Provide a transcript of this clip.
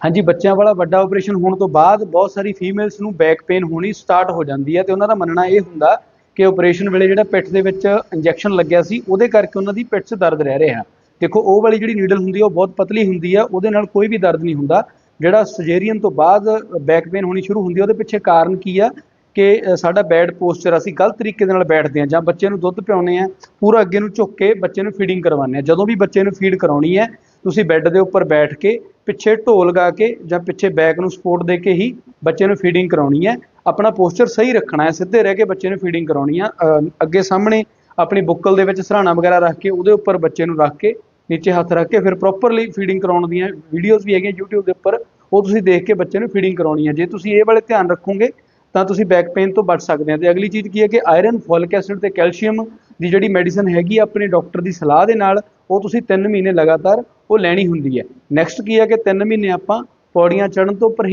ਹਾਂਜੀ, ਬੱਚਿਆਂ ਵਾਲਾ ਵੱਡਾ ਆਪਰੇਸ਼ਨ ਹੋਣ ਤੋਂ ਬਾਅਦ ਬਹੁਤ ਸਾਰੀ ਫੀਮੇਲਸ ਨੂੰ ਬੈਕ ਪੇਨ ਹੋਣੀ ਸਟਾਰਟ ਹੋ ਜਾਂਦੀ ਹੈ ਤੇ ਉਹਨਾਂ ਦਾ ਮੰਨਣਾ ਇਹ ਹੁੰਦਾ ਕਿ ਆਪਰੇਸ਼ਨ ਵੇਲੇ ਜਿਹੜਾ ਪਿੱਠ ਦੇ ਵਿੱਚ ਇੰਜੈਕਸ਼ਨ ਲੱਗਿਆ ਸੀ, ਉਹਦੇ ਕਰਕੇ ਉਹਨਾਂ ਦੀ ਪਿੱਠ 'ਚ ਦਰਦ ਰਹਿ ਰਿਹਾ। ਦੇਖੋ, ਉਹ ਵਾਲੀ ਜਿਹੜੀ ਨੀਡਲ ਹੁੰਦੀ ਹੈ, ਉਹ ਬਹੁਤ ਪਤਲੀ ਹੁੰਦੀ ਹੈ, ਉਹਦੇ ਨਾਲ ਕੋਈ ਵੀ ਦਰਦ ਨਹੀਂ ਹੁੰਦਾ। ਜਿਹੜਾ ਸਰਜਰੀਅਨ ਤੋਂ ਬਾਅਦ ਬੈਕ ਪੇਨ ਹੋਣੀ ਸ਼ੁਰੂ ਹੁੰਦੀ ਹੈ, ਉਹਦੇ ਪਿੱਛੇ ਕਾਰਨ ਕੀ ਆ ਕਿ ਸਾਡਾ ਬੈਡ ਪੋਸਚਰ ਅਸੀਂ ਗਲਤ ਤਰੀਕੇ ਦੇ ਨਾਲ ਬੈਠਦੇ ਹਾਂ ਜਾਂ ਬੱਚੇ ਨੂੰ ਦੁੱਧ ਪਿਆਉਂਦੇ ਆ ਪੂਰਾ ਅੱਗੇ ਨੂੰ ਝੁੱਕ ਕੇ ਬੱਚੇ ਨੂੰ ਫੀਡਿੰਗ ਕਰਵਾਉਂਦੇ ਆ ਜਦੋਂ ਵੀ ਬੱਚੇ ਨੂੰ ਫੀਡ ਕਰਾਉਣੀ ਹੈ ਤੁਸੀਂ ਬੈੱਡ ਦੇ ਉੱਪਰ ਬੈਠ ਕੇ ਪਿੱਛੇ ਢੋਲ ਲਗਾ ਕੇ ਜਾਂ ਪਿੱਛੇ ਬੈਕ ਨੂੰ ਸਪੋਰਟ ਦੇ ਕੇ ਹੀ ਬੱਚੇ ਨੂੰ ਫੀਡਿੰਗ ਕਰਾਉਣੀ ਹੈ। ਆਪਣਾ ਪੋਸਚਰ ਸਹੀ ਰੱਖਣਾ ਹੈ, ਸਿੱਧੇ ਰਹਿ ਕੇ ਬੱਚੇ ਨੂੰ ਫੀਡਿੰਗ ਕਰਾਉਣੀ ਆ। ਅੱਗੇ ਸਾਹਮਣੇ ਆਪਣੀ ਬੁੱਕਲ ਦੇ ਵਿੱਚ ਸਰਾਣਾ ਵਗੈਰਾ ਰੱਖ ਕੇ ਉਹਦੇ ਉੱਪਰ ਬੱਚੇ ਨੂੰ ਰੱਖ ਕੇ ਨੀਚੇ ਹੱਥ ਰੱਖ ਕੇ ਫਿਰ ਪ੍ਰੋਪਰਲੀ ਫੀਡਿੰਗ ਕਰਾਉਣ ਦੀਆਂ ਵੀਡੀਓਜ਼ ਵੀ ਹੈਗੀਆਂ YouTube ਦੇ ਉੱਪਰ, ਉਹ ਤੁਸੀਂ ਦੇਖ ਕੇ ਬੱਚੇ ਨੂੰ ਫੀਡਿੰਗ ਕਰਾਉਣੀ ਹੈ। ਜੇ ਤੁਸੀਂ ਇਹ ਵਾਲੇ ਧਿਆਨ ਰੱਖੋਗੇ ਤਾਂ ਤੁਸੀਂ ਬੈਕ ਪੇਨ ਤੋਂ ਬਚ ਸਕਦੇ ਆ ਤੇ ਅਗਲੀ ਚੀਜ਼ ਕੀ ਹੈ ਕਿ ਆਇਰਨ ਫੋਲਿਕ ਐਸਿਡ ਤੇ ਕੈਲਸ਼ੀਅਮ ਦੀ ਜਿਹੜੀ ਮੈਡੀਸਨ ਹੈਗੀ ਆ ਆਪਣੇ ਡਾਕਟਰ ਦੀ ਸਲਾਹ ਦੇ ਨਾਲ, ਉਹ ਤੁਸੀਂ 3 ਮਹੀਨੇ ਲਗਾਤਾਰ ਉਹ ਲੈਣੀ ਹੁੰਦੀ ਹੈ। ਨੈਕਸਟ ਕੀ ਹੈ ਕਿ 3 ਮਹੀਨੇ ਆਪਾਂ ਪੌੜੀਆਂ ਚੜ੍ਹਨ ਤੋਂ ਪਰਹੇਜ਼